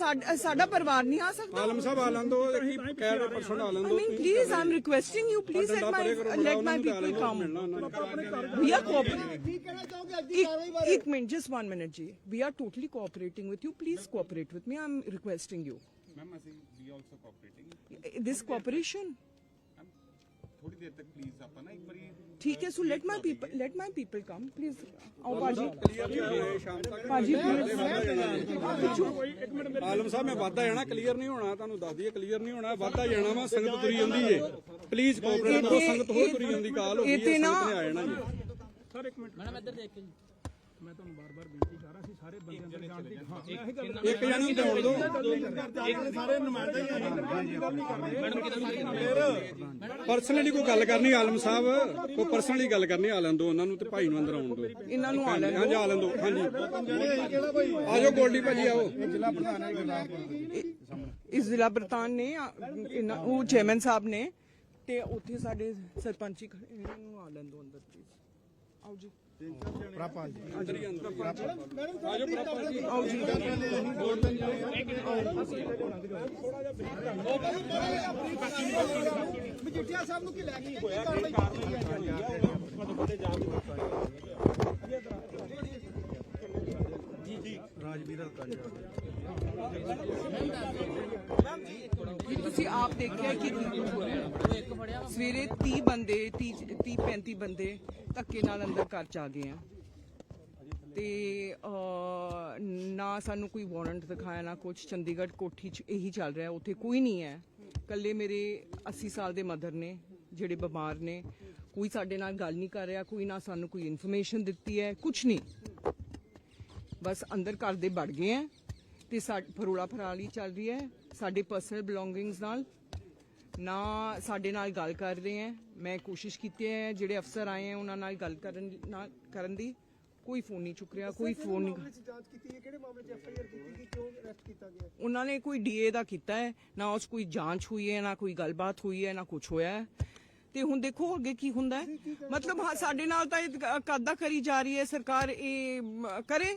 ਸਾਡਾ ਪਰਿਵਾਰ ਨਹੀਂ ਆ ਸਕਦਾ ਆਲਮ ਸਾਹਿਬ ਆਲੰਦ ਹੋ ਹੀ ਕੈਡ ਪਰਸਨ ਆਲੰਦ ਹੋ please I'm requesting you please let my let my people come we are cooperating ਇੱਕ ਮਿੰਟ ਜਸਟ 1 ਮਿੰਟ ਜੀ we are totally cooperating with you please cooperate with me I'm requesting you ma'am ਅਸੀਂ ਵੀ also ਕੋਆਪਰੇਟਿੰਗ ਦਿਸ cooperation ਥੋੜੀ ਦੇਰ ਤੱਕ please ਆਪਾਂ ਨਾ ਇੱਕ ਵਾਰੀ ਠੀਕ ਹੈ so let my people let my people come please ਆਓ ਬਾਜੀ ਬਾਜੀ ਪਲੀਜ਼ ਆਲਮ ਸਾਹਿਬ ਮੈਂ ਵਾਦਾ ਜਾਣਾ ਕਲੀਅਰ ਨਹੀਂ ਹੋਣਾ ਤੁਹਾਨੂੰ ਦੱਸ ਦਈਏ ਕਲੀਅਰ ਨਹੀਂ ਹੋਣਾ ਵਾਦਾ ਜਾਣਾ ਵਾ ਸੰਗਤ ਤੁਰੀ ਜਾਂਦੀ ਏ। ਪਲੀਜ਼ ਕੋਆਪਰੇਟ ਕਰੋ ਸੰਗਤ ਹੋਰ ਤੁਰੀ ਜਾਂਦੀ ਕਾਲ ਹੋ ਗਈ ਸਰ ਇੱਕ ਮਿੰਟ। ਮੈਡਮ ਇੱਧਰ ਦੇਖ ਕੇ ਜੀ। ਮੈਂ ਤੁਹਾਨੂੰ ਬਾਰ-ਬਾਰ ਬੇਨਤੀ ਕਰ ਰਿਹਾ ਸੀ ਸਾਰੇ ਬੰਦੇ ਅੰਦਰ ਜਾਣ ਦੀ ਹਾਂ ਮੈਂ ਇਹੀ ਗੱਲ ਇੱਕ ਜਣੇ ਨੂੰ ਜਾਣ ਦਿਓ ਪਰਸਨਲੀ ਕੋਈ ਗੱਲ ਕਰਨੀ ਆਲਮ ਸਾਹਿਬ? ਕੋਈ ਪਰਸਨਲੀ ਗੱਲ ਕਰਨੀ ਆ ਲੈਣ ਦਿਓ ਉਹਨਾਂ ਨੂੰ ਤੇ ਭਾਈ ਨੂੰ ਅੰਦਰ ਆਉਣ ਦਿਓ ਇਹਨਾਂ ਨੂੰ ਆ ਲੈਣ ਆ ਲੈਣ ਦਿਓ ਹਾਂਜੀ। ਆਜੋ ਗੋਲਡੀ ਭਾਜੀ ਆਓ। ਇਸ ਜ਼ਿਲ੍ਹਾ ਪ੍ਰਧਾਨ ਨੇ ਉਹ ਚੇਅਰਮੈਨ ਸਾਹਿਬ ਨੇ ਤੇ ਉੱਥੇ ਸਾਡੇ ਸਰਪੰਚੀ ਇਹਨਾਂ ਨੂੰ ਆ ਲੈਣ ਦਿਓ ਅੰਦਰ ਪਲੀਜ਼ ਆਓ ਜੀ। ਅੰਦਰ ਹੀ ਅੰਦਰ ਆਜੋ ਪ੍ਰਾਪਰ ਜੀ ਆਓ ਜੀ ਮਜੀਠੀਆ ਸਾਹਿਬ ਨੂੰ ਕੀ ਲੈ ਕੇ ਕੀ ਕਾਰਵਾਈ ਕੀਤੀ ਹੈ ਕਿ ਤੁਸੀਂ ਆਪ ਦੇਖਿਆ ਕਿ ਰੂਪ ਹੋ ਰਿਹਾ ਸਵੇਰੇ 30 ਬੰਦੇ 30 30 35 ਬੰਦੇ ਧੱਕੇ ਨਾਲ ਅੰਦਰ ਘਰ ਚ ਆ ਗਏ ਆ। ਤੇ ਨਾ ਸਾਨੂੰ ਕੋਈ ਵਾਰੰਟ ਦਿਖਾਇਆ, ਨਾ ਕੁਝ ਚੰਡੀਗੜ੍ਹ ਕੋਠੀ ਚ ਇਹੀ ਚੱਲ ਰਿਹਾ, ਉੱਥੇ ਕੋਈ ਨਹੀਂ ਹੈ। ਕੱਲੇ ਮੇਰੇ 80 ਸਾਲ ਦੇ ਮਦਰ ਨੇ, ਜਿਹੜੇ ਬਿਮਾਰ ਨੇ। ਕੋਈ ਸਾਡੇ ਨਾਲ ਗੱਲ ਨਹੀਂ ਕਰ ਰਿਹਾ, ਕੋਈ ਨਾ ਸਾਨੂੰ ਕੋਈ ਇਨਫੋਰਮੇਸ਼ਨ ਦਿੱਤੀ ਹੈ ਕੁਝ ਨਹੀਂ। ਬਸ ਅੰਦਰ ਘਰ ਦੇ ਵੜ ਗਏ ਆ। ਤੇ ਫਰੋਲਾ ਫਰਾਲੀ ਚੱਲ ਰਹੀ ਹੈ। ਸਾਡੇ ਪਰਸਨਲ ਬਿਲੋਂਗਿੰਗਸ ਨਾਲ। ਨਾ ਸਾਡੇ ਨਾਲ ਗੱਲ ਕਰ ਰਹੇ ਹੈ। ਮੈਂ ਕੋਸ਼ਿਸ਼ ਕੀਤੀ ਹੈ ਜਿਹੜੇ ਅਫਸਰ ਆਏ ਹੈ ਉਹਨਾਂ ਨਾਲ ਗੱਲ ਕਰਨ ਨਾਲ ਕਰਨ ਦੀ। ਕੋਈ ਫੋਨ ਨਹੀਂ ਚੁੱਕ ਰਿਹਾ ਕੋਈ ਫੋਨ ਨਹੀਂ ਮਾਮਲੇ 'ਚ ਜਾਂਚ ਕੀਤੀ ਹੈ ਕਿਹੜੇ ਮਾਮਲੇ 'ਚ ਐਫਆਈਆਰ ਕੀਤੀ ਗਈ ਕਿਉਂ ਅਰੈਸਟ ਕੀਤਾ ਗਿਆ? ਉਹਨਾਂ ਨੇ ਕੋਈ ਡੀਏ ਦਾ ਕੀਤਾ ਹੈ ਨਾ ਉਸ ਕੋਈ ਜਾਂਚ ਹੋਈ ਹੈ ਨਾ ਕੋਈ ਗੱਲਬਾਤ ਹੋਈ ਹੈ ਨਾ ਕੁਝ ਹੋਇਆ ਹੈ। ਤੇ ਹੁਣ ਦੇਖੋ ਅੱਗੇ ਕੀ ਹੁੰਦਾ ਹੈ। ਮਤਲਬ ਸਾਡੇ ਨਾਲ ਤਾਂ ਇਹ ਕਾਦਾ ਕਰੀ ਜਾ ਰਹੀ ਹੈ ਸਰਕਾਰ ਇਹ ਕਰੇ?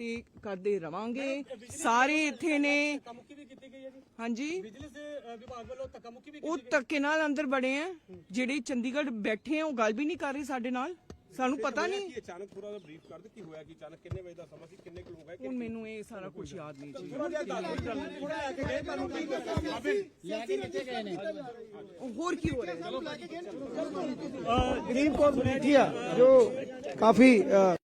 ਤੇ ਕਰਦੇ ਰਵਾਂਗੇ। ਸਾਰੇ ਇੱਥੇ ਨੇ ਹਾਂਜੀ। ਉਹ ਧੱਕੇ ਨਾਲ ਅੰਦਰ ਬੜੇ ਆ। ਜਿਹੜੇ ਚੰਡੀਗੜ੍ਹ ਬੈਠੇ ਆ ਉਹ ਗੱਲ ਵੀ ਨਹੀਂ ਕਰ ਰਹੇ ਸਾਡੇ ਨਾਲ। ਸਾਨੂੰ ਪਤਾ ਨਹੀਂ। ਅਚਾਨਕ ਪੂਰਾ ਬਰੀਫ ਕਰ ਦੇ ਕੀ ਹੋਇਆ ਕਿ ਅਚਾਨਕ ਕਿੰਨੇ ਵਜੇ ਦਾ ਸਮਾਂ ਸੀ ਕਿੰਨੇ ਕੁ ਲੋਕ ਆਏ ਹੁਣ ਮੈਨੂੰ ਇਹ ਸਾਰਾ ਕੁਝ ਯਾਦ ਨਹੀਂ ਜੀ। ਹੋਰ ਕੀ ਹੋ ਰਿਹਾ? ਗਰੀਬ ਕੌਰ ਮਜੀਠੀਆ ਜੋ ਕਾਫੀ ਅ,